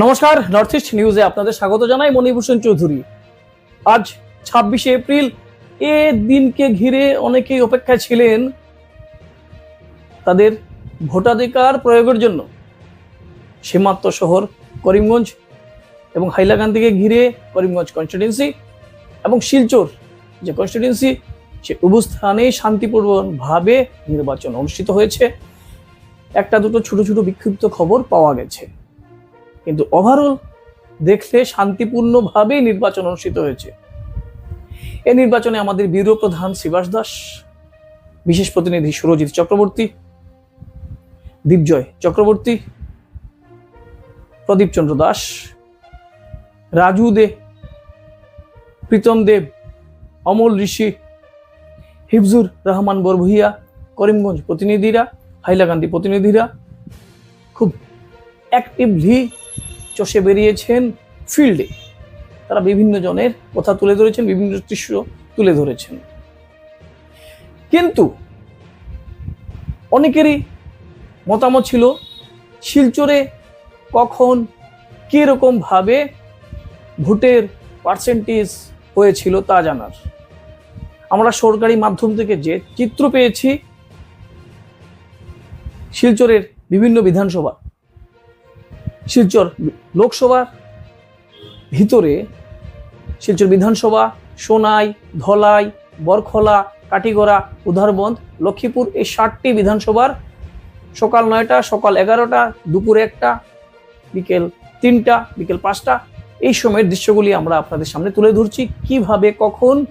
নমস্কার north east নিউজে আপনাদের স্বাগত জানাই মণিভূষণ চৌধুরী। আজ ছাব্বিশে এপ্রিল, এ দিনকে ঘিরে অনেকেই অপেক্ষায় ছিলেন তাদের ভোটাধিকার প্রয়োগের জন্য। সীমান্ত শহর করিমগঞ্জ এবং হাইলাকান্দিকে ঘিরে করিমগঞ্জ কনস্টিটিউন্সি এবং শিলচর যে কনস্টিটিউন্সি সে অবস্থানে শান্তিপূর্ণভাবে নির্বাচন অনুষ্ঠিত হয়েছে। একটা দুটো ছোট ছোট বিক্ষিপ্ত খবর পাওয়া গেছে। কিন্তু ওভারঅল দেখলে শান্তিপূর্ণভাবেই নির্বাচন অনুষ্ঠিত হয়েছে। এই নির্বাচনে আমাদের ব্যুরো প্রধান শিবাস দাস, বিশেষ প্রতিনিধি সুরজিৎ চক্রবর্তী, দীপজয় চক্রবর্তী, প্রদীপ চন্দ্র দাস, রাজু দে, প্রীতম দেব অমল ঋষি, হিফজুর রহমান বরভুইয়া, করিমগঞ্জ প্রতিনিধিরা, হাইলাকান্দি প্রতিনিধিরা, খুব অ্যাক্টিভলি চষে বেরিয়েছেন ফিল্ডে। তারা বিভিন্ন জনের কথা তুলে ধরেছেন, বিভিন্ন দৃশ্য তুলে ধরেছেন। কিন্তু অনেকেরই মতামত ছিল, শিলচরে কখন কীরকম ভাবে ভোটের পার্সেন্টেজ হয়েছিল তা জানার। আমরা সরকারি মাধ্যম থেকে যে চিত্র পেয়েছি, শিলচরের বিভিন্ন বিধানসভা শিলচর লোকসভার ভিতরে, শিলচর বিধানসভা, সোনাই, ধলাই, বরখলা, কাটিগড়া উধারবন্দ লক্ষ্মীপুর এই ষাটটি বিধানসভার সকাল নয়টা, সকাল এগারোটা, দুপুর একটা, বিকেল তিনটা, বিকেল পাঁচটা, এই সময়ের দৃশ্যগুলি আমরা আপনাদের সামনে তুলে ধরছি। কীভাবে, কখন,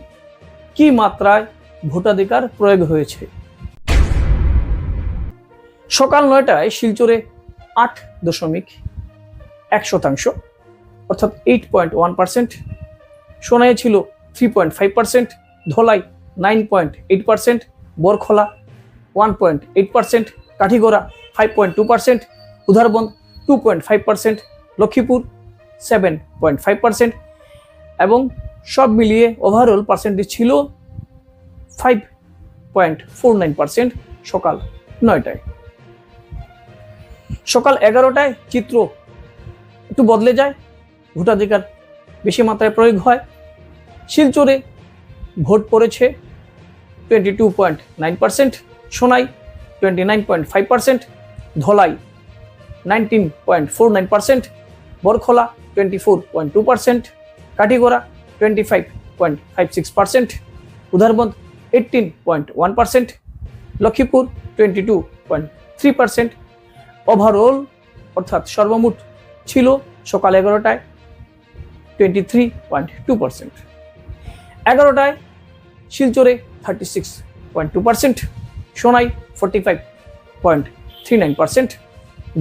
কি মাত্রায় ভোটাধিকার প্রয়োগ হয়েছে? সকাল নয়টায় শিলচরে আট দশমিক এক শতাংশ, অর্থাৎ এইট পয়েন্ট ওয়ান পার্সেন্ট সোনায় ছিল three point five percent Dholai nine point eight percent Borkhola one point eight percent Katigorah five point two percent Udharbond two point five percent Lakhipur seven point five percent এবং সব মিলিয়ে overall percentage ছিল five point four nine percent সকাল নয়টায়। সকাল এগারোটায় চিত্র একটু বদলে যায়, ভোটাধিকার বেশি মাত্রায় প্রয়োগ হয়। শিলচরে ভোট পড়েছে twenty two point nine percent Sonai twenty nine point five percent Dholai nineteen point four nine percent Borkhola twenty four point two percent Katigorah twenty five point five six percent Udharbond eighteen point one percent Lakhipur twenty two point three percent overall অর্থাৎ সর্বমোট ছিল সকাল এগারোটায় twenty three point two percent এগারোটায় শিলচরে thirty six point two percent Sonai forty five point three nine percent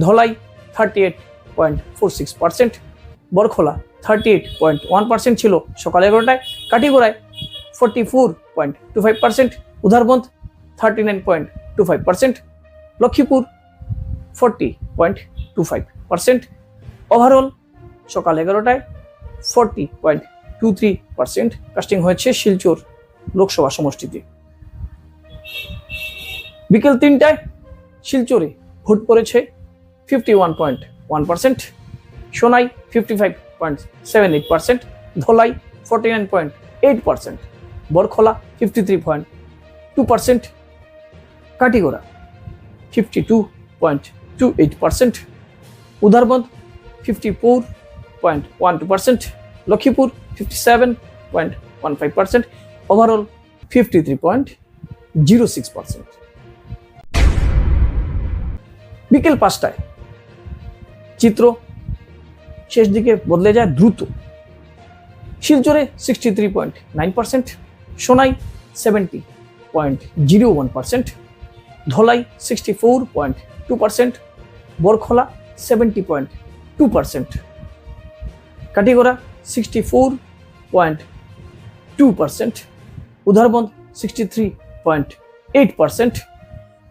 Dholai thirty eight point four six percent Borkhola thirty eight point one percent ছিল সকাল এগারোটায় কাটিগোড়ায় forty four point two five percent Udharbond thirty nine point two five percent Lakhipur forty point two five percent overall সকাল এগারোটায় forty point two three percent casting হয়েছে শিলচর লোকসভা সমষ্টিতে। বিকেল তিনটায় শিলচরে ভোট পড়েছে fifty one point one percent Sonai fifty five point seven eight percent Dholai forty nine point eight percent Barkhola fifty three point two percent Katigorah fifty two point two eight percent Udharbond fifty four point one two percent Lakhipur fifty seven point one five percent overall fifty three point zero six percent বিকেল পাঁচটায় চিত্র শেষ দিকে বদলে যায় দ্রুত। শিলচরে sixty three point nine percent Sonai seventy point zero one percent Dholai sixty four point two percent Barkhola seventy point two percent Katigorah sixty four point two percent Udharbond sixty three point eight percent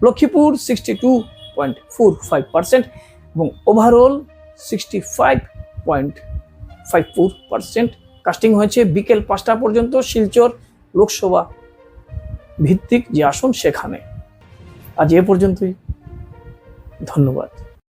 Lakhipur sixty two point four five percent এবং overall sixty five point five four percent casting হয়েছে বিকেল পাঁচটা পর্যন্ত শিলচর লোকসভা ভিত্তিক যে আসন সেখানে। আজ এ পর্যন্তই। ধন্যবাদ।